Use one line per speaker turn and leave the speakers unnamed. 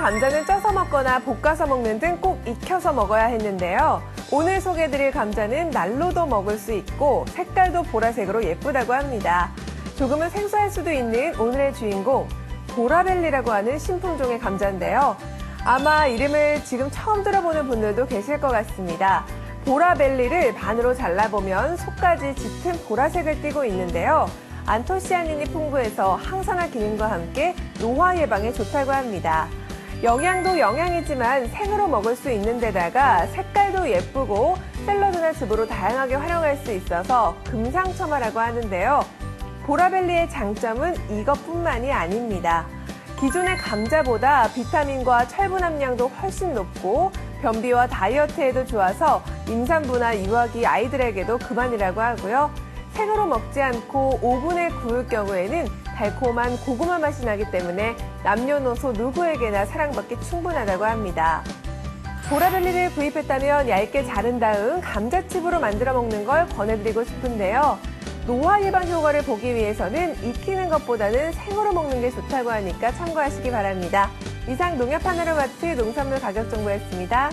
감자는 쪄서 먹거나 볶아서 먹는 등 꼭 익혀서 먹어야 했는데요. 오늘 소개해드릴 감자는 날로도 먹을 수 있고 색깔도 보라색으로 예쁘다고 합니다. 조금은 생소할 수도 있는 오늘의 주인공 보라벨리라고 하는 신품종의 감자인데요. 아마 이름을 지금 처음 들어보는 분들도 계실 것 같습니다. 보라벨리를 반으로 잘라보면 속까지 짙은 보라색을 띠고 있는데요. 안토시아닌이 풍부해서 항산화 기능과 함께 노화 예방에 좋다고 합니다. 영양도 영양이지만 생으로 먹을 수 있는 데다가 색깔도 예쁘고 샐러드나 즙으로 다양하게 활용할 수 있어서 금상첨화라고 하는데요. 보라벨리의 장점은 이것뿐만이 아닙니다. 기존의 감자보다 비타민과 철분 함량도 훨씬 높고 변비와 다이어트에도 좋아서 임산부나 유아기 아이들에게도 그만이라고 하고요. 생으로 먹지 않고 오븐에 구울 경우에는 달콤한 고구마 맛이 나기 때문에 남녀노소 누구에게나 사랑받기 충분하다고 합니다. 보라벨리를 구입했다면 얇게 자른 다음 감자칩으로 만들어 먹는 걸 권해드리고 싶은데요. 노화 예방 효과를 보기 위해서는 익히는 것보다는 생으로 먹는 게 좋다고 하니까 참고하시기 바랍니다. 이상 농협 하나로마트 농산물 가격 정보였습니다.